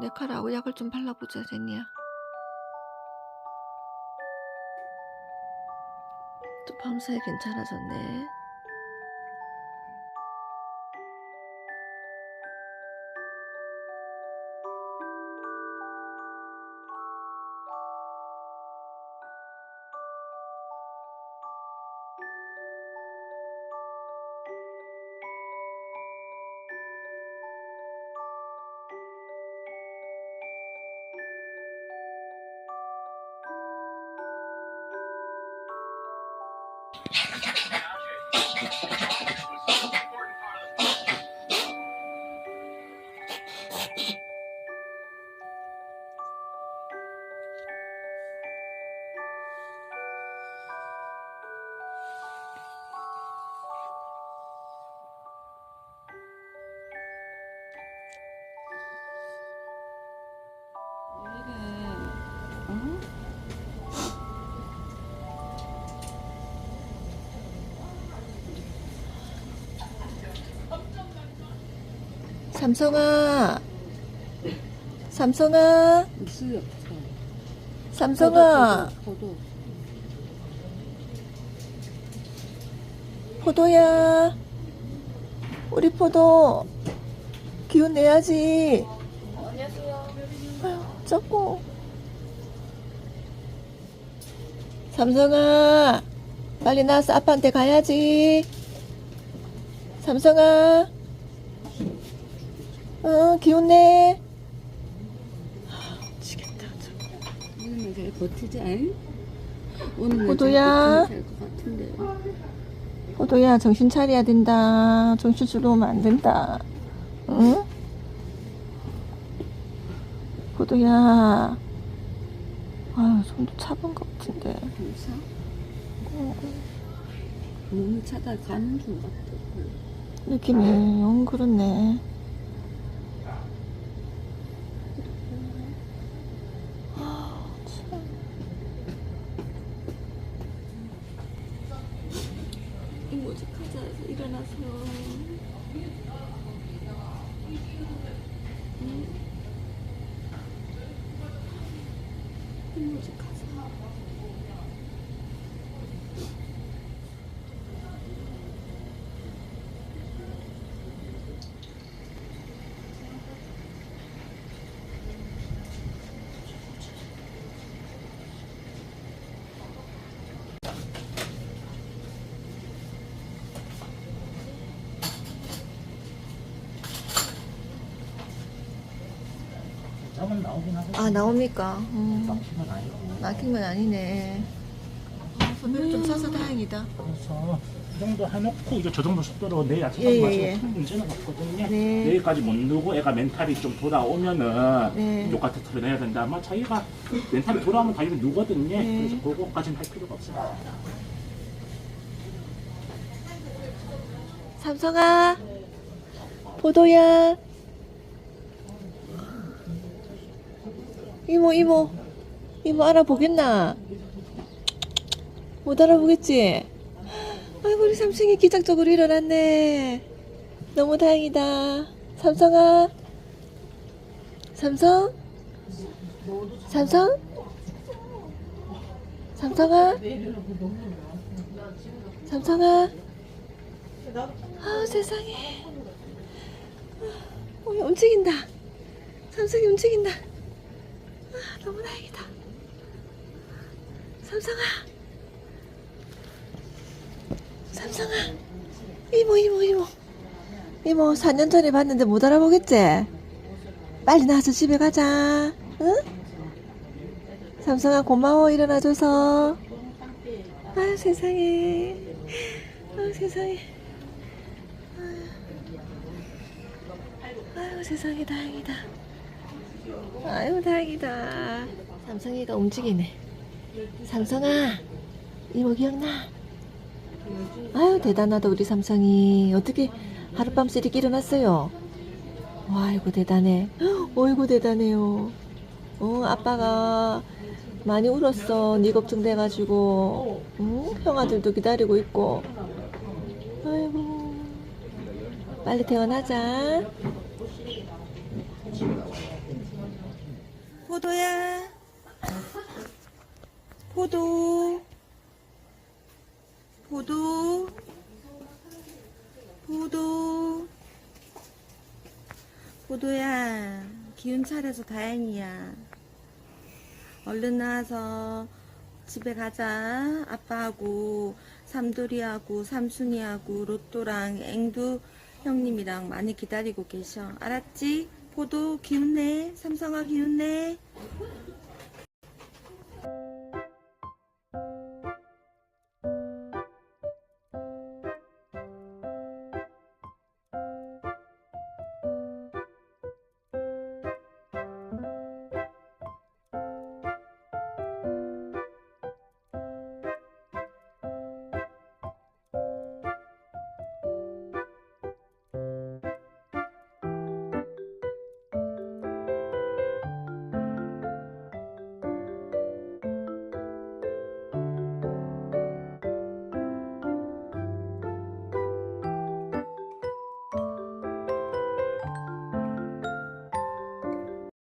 내 칼하고 약을 좀 발라보자, 제니야. 또 밤사이 괜찮아졌네. Yeah. 삼성아, 삼성아. 삼성아, 포도, 포도. 포도 야. 우리 포도 기운 내야지. 안녕하세요. 아유, 자꾸. 삼성아, 빨리 나와서 아빠한테 가야지. 삼성아, 어, 기운 내. 아, 미치겠다. 오늘은 잘 버티자. 잉? 오늘은 포도야. 잘것 같은데. 포도야, 정신 차려야 된다. 정신 줄로 오면 안 된다. 응? 포도야. 아유, 손도 차본 것 같은데. 괜찮아? 몸이 차다 가는 중 같아. 느낌이 영 그렇네. 모지 가자. 일어나서. 응? 가자. 짬은 나오긴 하고 아, 나옵니까? 음, 막히면 아니고 막힌 건 아니네. 아, 선배님 좀 싸서 다행이다. 그래서 이 정도 해놓고 이제 저 정도 속도로 내일 아침 예, 예, 마시고 예. 큰 문제는 없거든요 네. 내일까지 못 누고 애가 멘탈이 좀 돌아오면은 네. 요가트 털어내야 된다 아마 자기가 멘탈이 돌아오면 자기는 누거든요 네. 그래서 그거까지는 할 필요가 없어요 삼성아, 포도야. 이모, 이모, 이모 알아보겠나? 못 알아보겠지? 아이고, 우리 삼성이 기적적으로 일어났네. 너무 다행이다. 삼성아. 삼성? 삼성? 삼성아? 삼성아? 아 세상에 어, 움직인다 삼성이 움직인다 아, 너무 다행이다. 삼성아. 삼성아. 이모 이모 이모. 이모 4년 전에 봤는데 못 알아보겠지? 빨리 나와서 집에 가자. 응? 삼성아 고마워. 일어나줘서. 아 세상에. 아 세상에. 아유 세상에 다행이다. 아유 다행이다. 삼성이가 움직이네. 삼성아 이모 기억나? 아유 대단하다 우리 삼성이 어떻게 하룻밤새 이렇게 일어났어요? 와 아이고 대단해. 어이구 대단해요. 어 아빠가 많이 울었어. 네 걱정돼가지고 응? 형아들도 기다리고 있고. 아이고 빨리 퇴원하자. 포도야. 포도. 포도. 포도. 포도야. 기운 차려서 다행이야. 얼른 나와서 집에 가자. 아빠하고 삼돌이하고 삼순이하고 로또랑 앵두 형님이랑 많이 기다리고 계셔. 알았지? 포도 기운내. 삼성아 기운내.